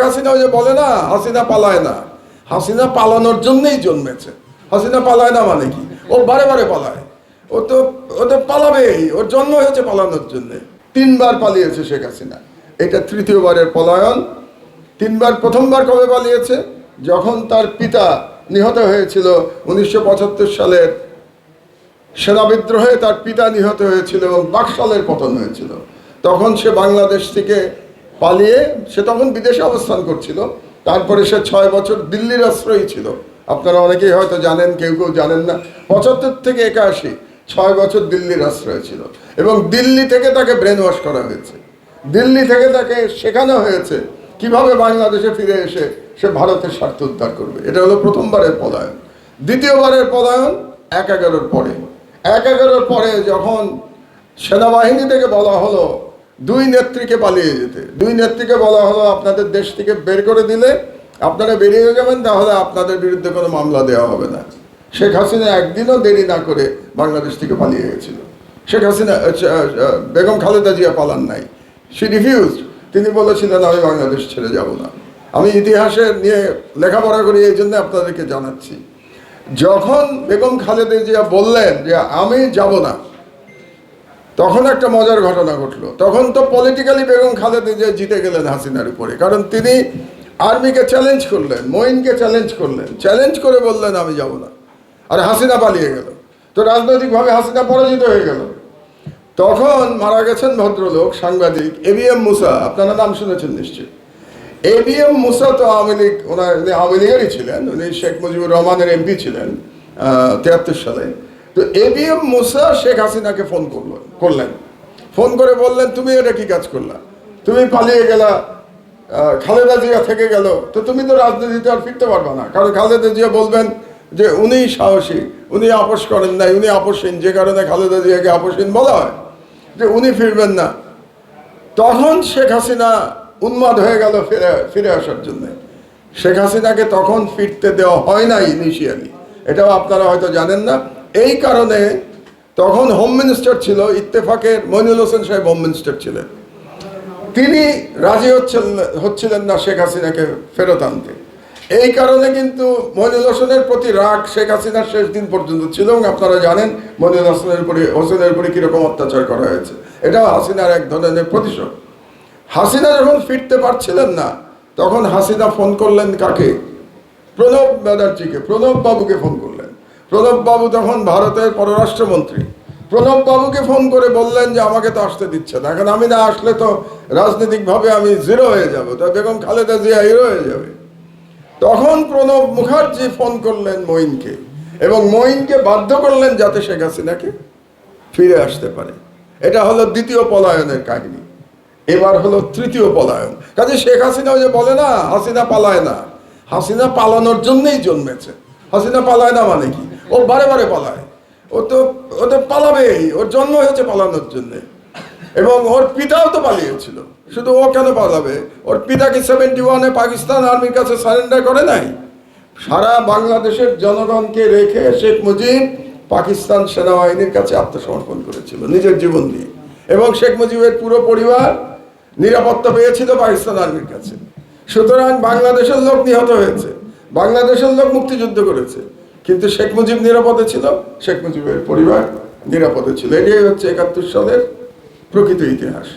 শেখ হাসিনা ওই যে বলে না, হাসিনা পালায় না। হাসিনা পালানোর জন্যই জন্মেছে। হাসিনা পালায় না মানে কি? ও বারে বারে পালায়। ও তো ও তো পালাবেই। ওর জন্ম হয়েছে পালানোর জন্য। তিনবার পালিয়েছে শেখ হাসিনা। এটা তৃতীয়বারের পলায়ন। তিনবার, প্রথমবার কবে পালিয়েছে? যখন তার পিতা নিহত হয়েছিল উনিশশো পঁচাত্তর সালের সেনা বিদ্রোহে তার পিতা নিহত হয়েছিল এবং বাকশালের পতন হয়েছিল। তখন সে বাংলাদেশ থেকে পালিয়ে সে তখন বিদেশে অবস্থান করছিল। তারপরে সে ছয় বছর দিল্লির আশ্রয়ী ছিল। আপনারা অনেকেই হয়তো জানেন, কেউ কেউ জানেন না। পঁচাত্তর থেকে একাশি, ছয় বছর দিল্লির আশ্রয় ছিল। এবং দিল্লি থেকে তাকে ব্রেন ওয়াশ করা হয়েছে। দিল্লি থেকে তাকে শেখানো হয়েছে কীভাবে বাংলাদেশে ফিরে এসে সে ভারতের স্বার্থ উদ্ধার করবে। এটা হলো প্রথমবারের পলায়ন দ্বিতীয়বারের পলায়ন এক এগারোর পরে। এক এগারোর পরে যখন সেনাবাহিনী থেকে বলা হলো দুই নেত্রীকে পালিয়ে যেতে। দুই নেত্রীকে বলা হলো, আপনাদের দেশ থেকে বের করে দিলে আপনারা বেরিয়ে যাবেন তাহলে আপনাদের বিরুদ্ধে কোনো মামলা দেওয়া হবে না। শেখ হাসিনা একদিনও দেরি না করে বাংলাদেশ থেকে পালিয়ে গেছিল। শেখ হাসিনা বেগম খালেদা জিয়া পালান নাই। সি রিফিউজ তিনি বলেছিলেন, আমি বাংলাদেশ ছেড়ে যাব না। আমি ইতিহাসে নিয়ে লেখাপড়া করি, এই জন্য আপনাদেরকে জানাচ্ছি। যখন বেগম খালেদা জিয়া বললেন যে, আমি যাব না তখন একটা মজার ঘটনা ঘটলো। তখন তো পলিটিক্যালি বেগম খালেদা জিয়া জিতে গেলেন হাসিনার উপরে। কারণ তিনি আর্মিকে চ্যালেঞ্জ করলেন, মঈনকে চ্যালেঞ্জ করলেন। চ্যালেঞ্জ করে বললেন, আমি যাব না। আর হাসিনা পালিয়ে গেল। তো রাজনৈতিকভাবে হাসিনা পরাজিত হয়ে গেল। তখন মারা গেছেন ভদ্রলোক, সাংবাদিক এবিএম মুসা। আপনারা নাম শুনেছেন নিশ্চয়ই। এবিএম মুসা তো আওয়ামী লীগ, ওনার, উনি আওয়ামী লীগেরই ছিলেন। উনি শেখ মুজিবুর রহমানের এমপি ছিলেন তিয়াত্তর সালে। তো এবিএম মুসা শেখ হাসিনাকে ফোন করল, করলেন। ফোন করে বললেন, তুমি এটা কি কাজ করলা? তুমি পালিয়ে গেলা খালেদা জিয়া থেকে গেল। তো তুমি তো রাজনীতিতে আর ফিরতে পারবে না। কারণ খালেদা জিয়া বলবেন যে, উনি সাহসী, উনি আপোষ করেন নাই, উনি আপোষহীন, যে কারণে খালেদা জিয়াকে আপোষহীন বলা হয়, যে উনি ফিরবেন না। তখন শেখ হাসিনা উন্মাদ হয়ে গেল ফিরে ফিরে আসার জন্য। শেখ হাসিনাকে তখন ফিরতে দেওয়া হয় না ইনিশিয়ালি এটাও আপনারা হয়তো জানেন না। এই কারণে তখন হোম মিনিস্টার ছিল, ইত্তেফাকের মইনুল হোসেন সাহেব হোম মিনিস্টার ছিলেন। তিনি রাজি হচ্ছেন, হচ্ছিলেন না শেখ হাসিনাকে ফেরত আনতে। এই কারণে কিন্তু মইনুল হোসেনের প্রতি রাগ শেখ হাসিনার শেষ দিন পর্যন্ত ছিল এবং আপনারা জানেন মইনুল হোসেনের উপরে হোসেনের উপরে কীরকম অত্যাচার করা হয়েছে। এটাও হাসিনার এক ধরনের প্রতিশোধ। হাসিনা যখন ফিরতে পারছিলেন না, তখন হাসিনা ফোন করলেন কাকে? প্রণব ব্যানার্জিকে, প্রণব বাবুকে ফোন করলেন। প্রণব বাবু তখন ভারতের পররাষ্ট্রমন্ত্রী। প্রণব বাবুকে ফোন করে বললেন যে আমাকে তো আসতে দিচ্ছে না। এখন আমি না আসলে তো রাজনৈতিকভাবে আমি জিরো হয়ে যাব। তো বেগম খালেদা জিয়া হিরো হয়ে যাবে। তখন প্রণব মুখার্জি ফোন করলেন মঈনকে এবং মঈনকে বাধ্য করলেন যাতে শেখ হাসিনাকে ফিরে আসতে পারে। এটা হলো দ্বিতীয় পলায়নের কাহিনী। এবার হলো তৃতীয় পলায়ন। কাজে শেখ হাসিনা যে বলে না, হাসিনা পালায় না। হাসিনা পালানোর জন্যই জন্মেছে। হাসিনা পালায় না মানে কি? ও বারে বারে পালায়। ও তো ও তো পালাবেই, ওর জন্ম হয়েছে পালানোর জন্য। এবং ওর পিতাও তো পালিয়েছিল। শুধু ও কেন পালাবে? ওর পিতাকে সেভেন্টি ওয়ানে পাকিস্তান আর্মির কাছে সারেন্ডার করে নাই? সারা বাংলাদেশের জনগণকে রেখে শেখ মুজিব পাকিস্তান সেনাবাহিনীর কাছে আত্মসমর্পণ করেছিল, নিজের জীবন দিয়ে। এবং শেখ মুজিবের পুরো পরিবার নিরাপত্তা পেয়েছিল পাকিস্তান আর্মির কাছে। সুতরাং বাংলাদেশের লোক নিহত হয়েছে। বাংলাদেশের লোক মুক্তিযুদ্ধ করেছে। কিন্তু শেখ মুজিব নিরাপদে ছিল, শেখ মুজিবের পরিবার নিরাপদে ছিল। এটাই হচ্ছে একাত্তর সালের প্রকৃত ইতিহাস।